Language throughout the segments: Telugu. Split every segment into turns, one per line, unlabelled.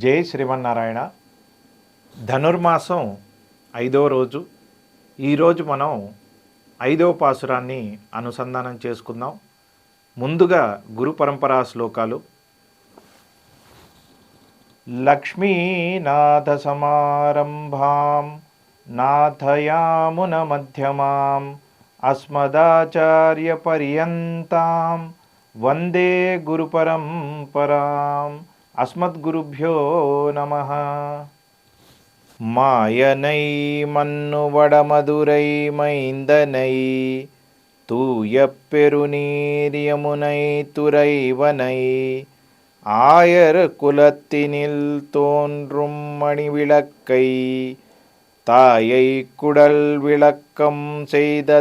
జై శ్రీమన్నారాయణ. ధనుర్మాసం ఐదో రోజు. ఈరోజు మనం ఐదవ పాసురాన్ని అనుసంధానం చేసుకుందాం. ముందుగా గురు పరంపరా శ్లోకాలు. లక్ష్మీనాథ సమారంభాం నాథయామున మధ్యమాం అస్మదాచార్య పర్యంతం వందే గురు పరంపరాం. அஸ்மத்குருபியோ நம மாயனை மன்னுவடமதுரை மைந்தனை தூய பெருநீர் யமுனை துறைவனை ஆயர் குலத்தினில் தோன்றும் மணிவிளக்கை தாயை குடல் விளக்கம் செய்த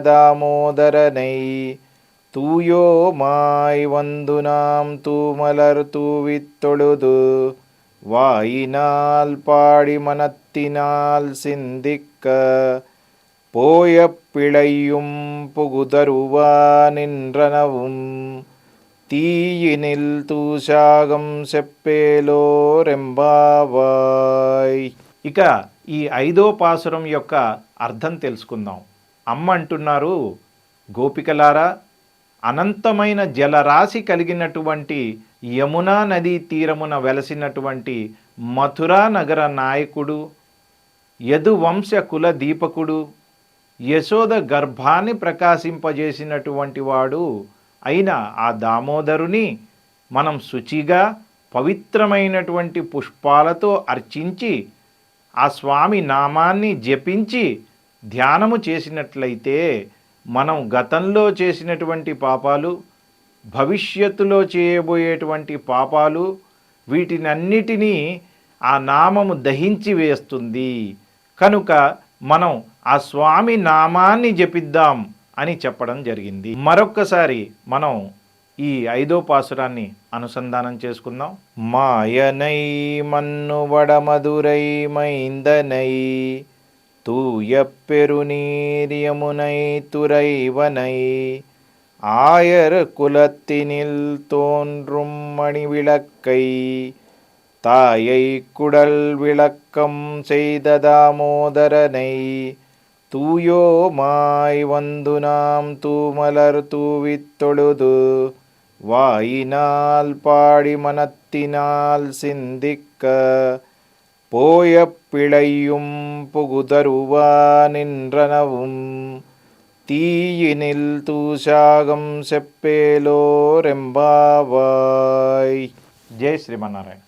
தூயோமாய் வந்து நாம் தூமலர் தூவித் தொழுது வாயினால் பாடி மனத்தினால் சிந்திக்க போய பிழையும் புகுதருவா நின்றனவும் తీయినిల్ తూషాగం చెప్పేలోరెంబావాయ్ ఇక ఈ ఐదో పాసురం యొక్క అర్థం తెలుసుకుందాం అమ్మ అంటున్నారు గోపికలారా అనంతమైన జలరాశి కలిగినటువంటి యమునా నదీ తీరమున వెలసినటువంటి మథురా నగర నాయకుడు యదువంశ కుల దీపకుడు యశోద గర్భాన్ని ప్రకాశింపజేసినటువంటి వాడు అయిన ఆ దామోదరుని మనం శుచిగా పవిత్రమైనటువంటి పుష్పాలతో అర్చించి ఆ స్వామి నామాన్ని జపించి ధ్యానము చేసినట్లయితే మనం గతంలో చేసినటువంటి పాపాలు భవిష్యత్తులో చేయబోయేటువంటి పాపాలు వీటినన్నిటినీ ఆ నామము దహించి వేస్తుంది. కనుక మనం ఆ స్వామి నామాన్ని జపిద్దాం అని చెప్పడం జరిగింది. మరొక్కసారి మనం ఈ ఐదో పాసురాన్ని అనుసంధానం చేసుకుందాం. మాయనై మన్ను వడమధురై మైందనై தூய பெருநீர் யமுனை துறைவனை ஆயர் குலத்தினில் தோன்றும் மணிவிளக்கை தாயை குடல் விளக்கம் செய்த தாமோதரனை தூயோமாய் வந்து நாம் தூமலர் தூவித் தொழுது வாயினால் பாடி மனத்தினால் சிந்திக்க போய பிழையும் புகுதருவானின்றனவும் தீயினில் தூஷாகம் செப்பேலோரெம்பாவாய். ஜெய் ஸ்ரீமன்னாராயண்